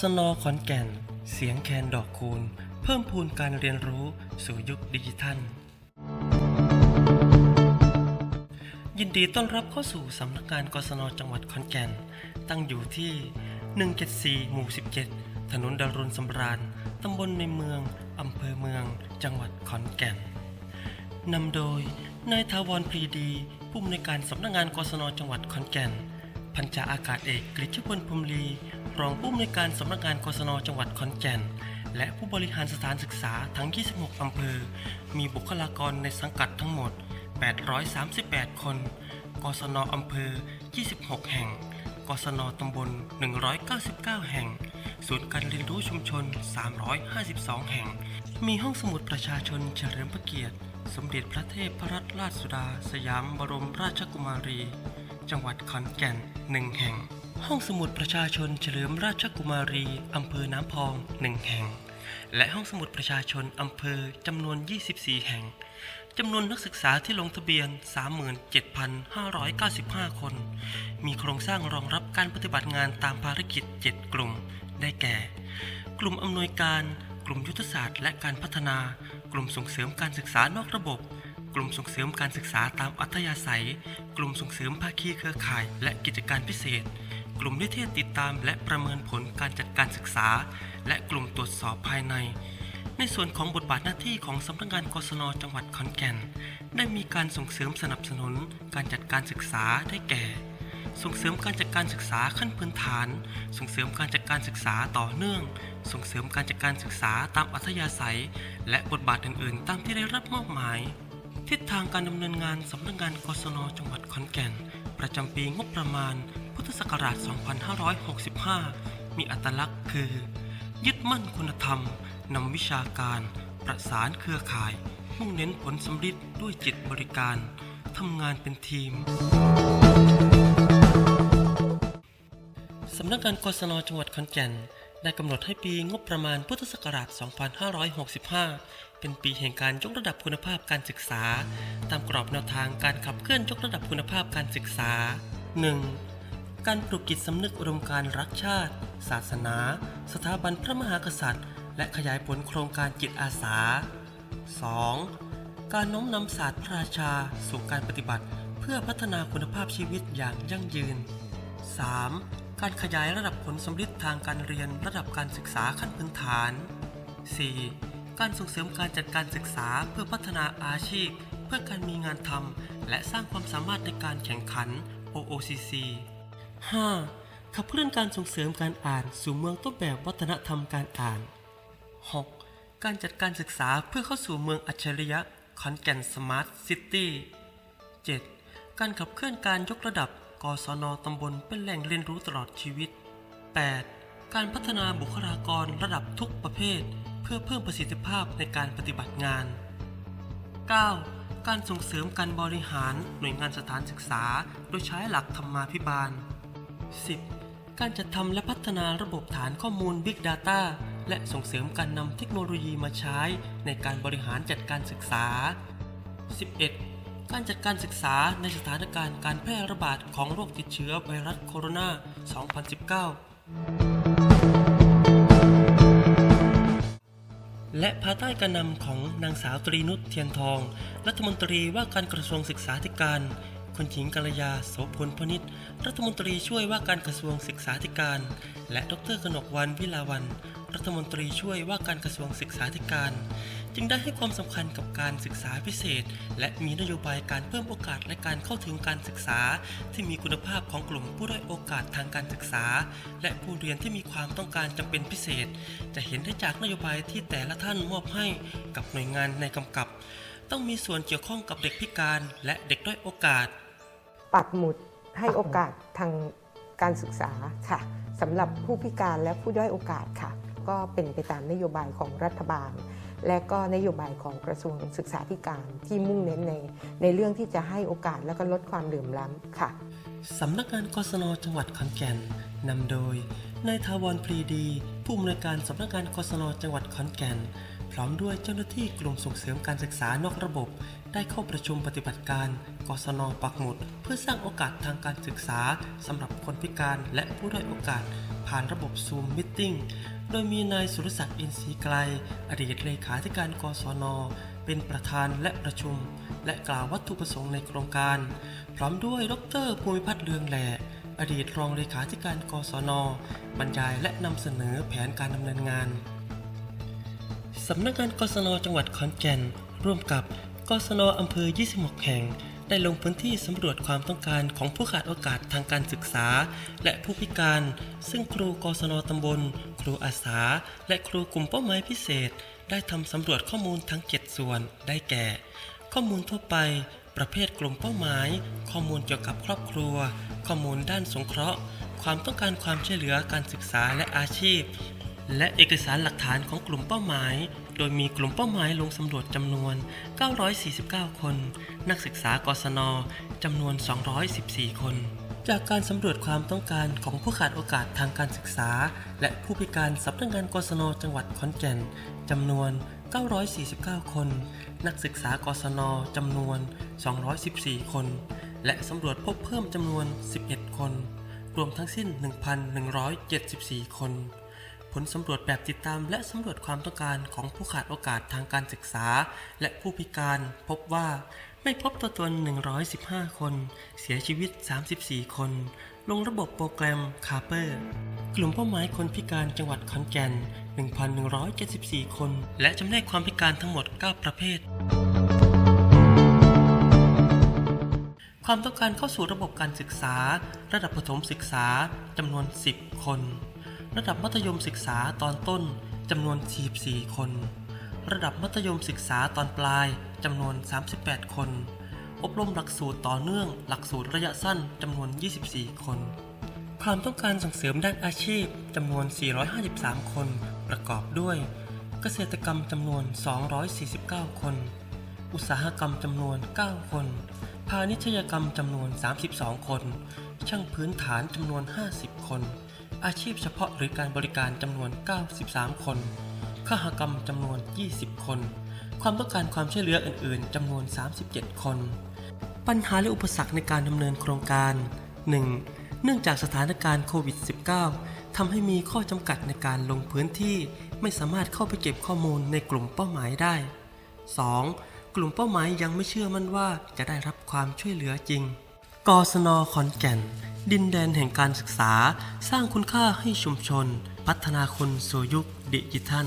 ศนขอนแก่น เสียงแคนดอกคูณ เพิ่มพูนการเรียนรู้สู่ยุคดิจิทัล ยินดีต้อนรับเข้าสู่สำนักงานกศนจังหวัดขอนแก่น ตั้งอยู่ที่ 174 หมู่ 17 ถนนดารุณสำราญ ตำบลในเมือง อำเภอเมือง จังหวัดขอนแก่น นำโดยนายทาวรพรีดี ผู้อำนวยการสำนักงานกศนจังหวัดขอนแก่น พันจ่าอากาศเอกกฤษพลพรมลี รองผู้อำนวยการสำนักงานกศนจังหวัดขอนแก่น และผู้บริหารสถานศึกษาทั้ง 26 อำเภอ มีบุคลากรในสังกัดทั้งหมด 838 คน กศนอำเภอ 26 แห่ง กศนตำบล 199 แห่ง ศูนย์การเรียนรู้ชุมชน 352 แห่ง มีห้องสมุดประชาชนเฉลิมพระเกียรติ สมเด็จพระเทพรัตนราชสุดา สยามบรมราชกุมารี จังหวัดขอนแก่นหนึ่งแห่ง ห้องสมุดประชาชนเฉลิมราชกุมารี อำเภอน้ำพองหนึ่งแห่ง และห้องสมุดประชาชน อำเภอจำนวน 24 แห่ง จำนวนนักศึกษาที่ลงทะเบียน 37,595 คน มีโครงสร้างรองรับการปฏิบัติงานตามภารกิจ 7 กลุ่ม ได้แก่ กลุ่มอำนวยการ กลุ่มยุทธศาสตร์และการพัฒนา กลุ่มส่งเสริมการศึกษานอกระบบกลุ่มส่งเสริมการศึกษาตามอัธยาศัย กลุ่มส่งเสริมภาคีเครือข่าย และกิจการพิเศษ กลุ่มนิเทศติดตามและประเมินผลการจัดการศึกษา และกลุ่มตรวจสอบภายใน ในส่วนของบทบาทหน้าที่ของสำนักงานกศนจังหวัดขอนแก่น ได้มีการส่งเสริมสนับสนุนการจัดการศึกษาได้แก่ ส่งเสริมการจัดการศึกษาขั้นพื้นฐาน ส่งเสริมการจัดการศึกษาต่อเนื่อง ส่งเสริมการจัดการศึกษาตามอัธยาศัย และบทบาทอื่น ๆ ตามที่ได้รับมอบหมายทิศทางการดำเนินงานสำนักงานกศนจังหวัดขอนแก่น ประจำปีงบประมาณ พุทธศักราช 2565 มีอัตลักษณ์คือ ยึดมั่นคุณธรรม นำวิชาการประสานเครือข่าย มุ่งเน้นผลสำฤทธิ์ด้วยจิตบริการ ทำงานเป็นทีม สำนักงานกศนจังหวัดขอนแก่นได้กำหนดให้ปีงบประมาณพุทธศักราช 2565 เป็นปีแห่งการยกระดับคุณภาพการศึกษา ตามกรอบแนวทางการขับเคลื่อนยกระดับคุณภาพการศึกษา 1. การปลุกจิตสำนึกอุดมการรักชาติ ศาสนา สถาบันพระมหากษัตริย์ และขยายผลโครงการจิตอาสา 2. การน้อมนำศาสตร์พระราชาสู่การปฏิบัติ เพื่อพัฒนาคุณภาพชีวิตอย่างยั่งยืน 3. การขยายระดับผลสำลิดทางการเรียนระดับการศึกษาขั้นพื้นฐาน 4. การส่งเสริมการจัดการศึกษาเพื่อพัฒนาอาชีพ เพื่อการมีงานทำและสร้างความสามารถในการแข่งขัน OOCC 5. ขับเคลื่อนการส่งเสริมการอ่านสู่เมืองต้นแบบวัฒนธรรมการอ่าน 6. การจัดการศึกษาเพื่อเข้าสู่เมืองอัจฉริยะขอนแก่นสมาร์ทซิตี้ 7. การขับเคลื่อนการยกระดับกศนตำบลเป็นแหล่งเรียนรู้ตลอดชีวิต 8. การพัฒนาบุคลากรระดับทุกประเภท เพื่อเพิ่มประสิทธิภาพในการปฏิบัติงาน 9. การส่งเสริมการบริหารหน่วยงานสถานศึกษา โดยใช้หลักธรรมาภิบาล 10. การจัดทำและพัฒนาระบบฐานข้อมูล Big Data และส่งเสริมการนำเทคโนโลยีมาใช้ในการบริหารจัดการศึกษา 11. การจัดการศึกษาในสถานการณ์การแพร่ระบาดของโรคติดเชื้อไวรัสโคโรนา 2019 และภายใต้การนำของนางสาวตรีนุชเทียนทอง รัฐมนตรีว่าการกระทรวงศึกษาธิการ คุณหญิงกัลยาโสพลพนิษฐ์รัฐมนตรีช่วยว่าการกระทรวงศึกษาธิการ และดรกนกวันวิลาวัน รัฐมนตรีช่วยว่าการกระทรวงศึกษาธิการ จึงได้ให้ความสำคัญกับการศึกษาพิเศษ และมีนโยบายการเพิ่มโอกาสและการเข้าถึงการศึกษา ที่มีคุณภาพของกลุ่มผู้ด้อยโอกาสทางการศึกษา และผู้เรียนที่มีความต้องการจำเป็นพิเศษ จะเห็นได้จากนโยบายที่แต่ละท่านมอบให้กับหน่วยงานในกำกับ ต้องมีส่วนเกี่ยวข้องกับเด็กพิการและเด็กด้อยโอกาส ปักหมุดให้โอกาสทางการศึกษาค่ะสำหรับผู้พิการและผู้ด้อยโอกาสค่ะ ก็เป็นไปตามนโยบายของรัฐบาล และก็นโยบายของกระทรวงศึกษาธิการที่มุ่งเน้นในในเรื่องที่จะให้โอกาสและก็ลดความเหลื่อมล้ำค่ะสำนักงานกศนจังหวัดขอนแก่นนำโดยนายทาวรพรีดี ผู้อำนวยการสำนักงานกศนจังหวัดขอนแก่น ร้อมด้วยเจ้าหน้าที่กลุ่มส่งเสริมการศึกษานอกระบบ ได้เข้าประชุมปฏิบัติการกศนปักหมุด เพื่อสร้างโอกาสทางการศึกษาสำหรับคนพิการและผู้ด้อยโอกาส ผ่านระบบซูมมิทติ้งโดยมีนายสุรศักดิ์อินทรีไกล อดีตเลขาธิการกศนเป็นประธานและประชุม และกล่าววัตถุประสงค์ในโครงการ พร้อมด้วยดรภูมิพัฒน์เลืองแหล่อดีตรองเลขาธิการกศนบรรยายและนำเสนอแผนการดำเนินงาน สำนักงานกศนจังหวัดขอนแก่น ร่วมกับกศนอำเภอ 26 แห่ง ได้ลงพื้นที่สำรวจความต้องการของผู้ขาดโอกาสทางการศึกษา และผู้พิการ ซึ่งครูกศนตำบล ครูอาสา และครูกลุ่มเป้าหมายพิเศษ ได้ทำสำรวจข้อมูลทั้ง 7 ส่วน ได้แก่ ข้อมูลทั่วไป ประเภทกลุ่มเป้าหมาย ข้อมูลเกี่ยวกับครอบครัว ข้อมูลด้านสงเคราะห์ ความต้องการความช่วยเหลือการศึกษาและอาชีพ และเอกสารหลักฐานของกลุ่มเป้าหมาย โดยมีกลุ่มเป้าหมายลงสำรวจจำนวน 949 คน นักศึกษากศนจำนวน 214 คน จากการสำรวจความต้องการของผู้ขาดโอกาสทางการศึกษา และผู้พิการสำนักงานกศนจังหวัดขอนแก่นจำนวน 949 คน นักศึกษากศนจำนวน 214 คน และสำรวจพบเพิ่มจำนวน 11 คน รวมทั้งสิ้น 1,174 คน ลสำรวจแบบติดตามและสำรวจความต้องการของผู้ขาดโอกาสทางการศึกษา และผู้พิการพบว่าไม่พบตัวตน 115 คน เสียชีวิต 34 คน ลงระบบโปรแกรมคาเปอร์กลุ่มเป้าหมายคนพิการจังหวัดขอนแก่น 1,174 คน และจำแนกความพิการทั้งหมด 9 ประเภทความต้องการเข้าสู่ระบบการศึกษา ระดับประถมศึกษาจำนวน 10 คน ระดับมัธยมศึกษาตอนต้นจำนวน 44 คน ระดับมัธยมศึกษาตอนปลายจำนวน 38 คน อบรมหลักสูตรต่อเนื่อง หลักสูตรระยะสั้นจำนวน 24 คน ความต้องการส่งเสริมด้านอาชีพจำนวน 453 คน ประกอบด้วย เกษตรกรรมจำนวน 249 คน อุตสาหกรรมจำนวน 9 คน พาณิชยกรรมจำนวน 32 คน ช่างพื้นฐานจำนวน 50 คน อาชีพเฉพาะหรือการบริการจำนวน 93 คนขหกรรมจำนวน 20 คน ความต้องการความช่วยเหลืออื่น ๆจำนวน 37 คน ปัญหาและอุปสรรคในการดำเนินโครงการ 1. เนื่องจากสถานการณ์โควิด -19 ทำให้มีข้อจำกัดในการลงพื้นที่ ไม่สามารถเข้าไปเก็บข้อมูลในกลุ่มเป้าหมายได้ 2. กลุ่มเป้าหมายยังไม่เชื่อมั่นว่าจะได้รับความช่วยเหลือจริงกศนขอนแก่น ดินแดนแห่งการศึกษา สร้างคุณค่าให้ชุมชน พัฒนาคนสู่ยุคดิจิทัล